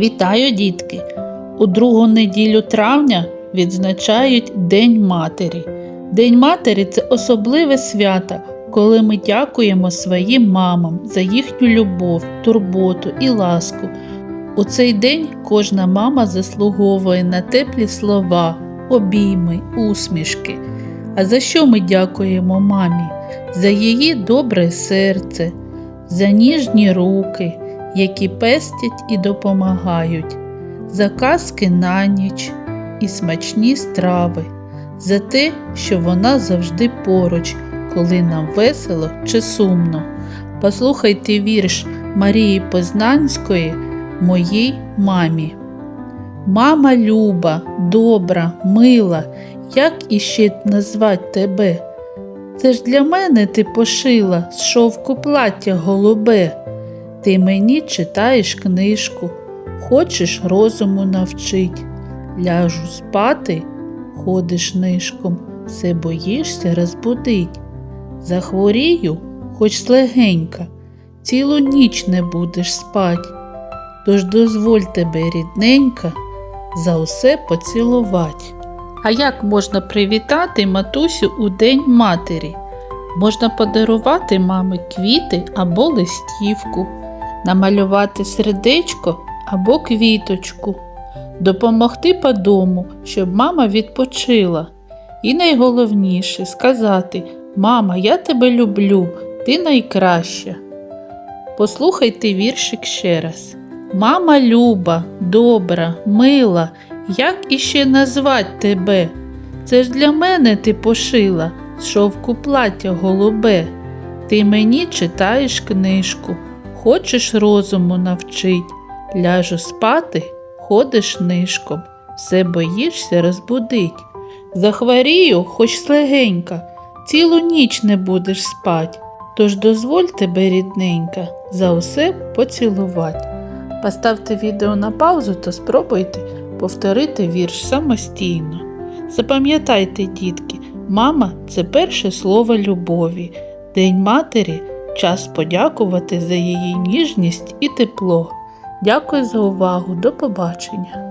Вітаю, дітки! У другу неділю травня відзначають День Матері. День Матері це особливе свято, коли ми дякуємо своїм мамам за їхню любов, турботу і ласку. У цей день кожна мама заслуговує на теплі слова, обійми, усмішки. А за що ми дякуємо мамі? За її добре серце, за ніжні руки, які пестять і допомагають, за казки на ніч і смачні страви, за те, що вона завжди поруч, коли нам весело чи сумно. Послухайте вірш Марії Познанської моїй мамі. Мама люба, добра, мила, як іще назвать тебе? Це ж для мене ти пошила з шовку плаття голубе. Ти мені читаєш книжку, хочеш розуму навчить. Ляжу спати, ходиш нишком, все боїшся розбудить. Захворію, хоч слегенька, цілу ніч не будеш спать. Тож дозволь тебе, рідненька, за усе поцілувать. А як можна привітати матусю у День матері? Можна подарувати мамі квіти або листівку, намалювати сердечко або квіточку, допомогти по дому, щоб мама відпочила. І найголовніше сказати: Мама, я тебе люблю, ти найкраща. Послухайте віршик ще раз. Мама люба, добра, мила, як іще назвать тебе? Це ж для мене ти пошила з шовку плаття голубе. Ти мені читаєш книжку, хочеш розуму навчить. Ляжу спати, ходиш нишком, все боїшся розбудить. Захворію, хоч слегенька, цілу ніч не будеш спать. Тож дозволь тебе, рідненька, за усе поцілувати. Поставте відео на паузу та спробуйте повторити вірш самостійно. Запам'ятайте, дітки, мама це перше слово любові. День матері час подякувати за її ніжність і тепло. Дякую за увагу. До побачення!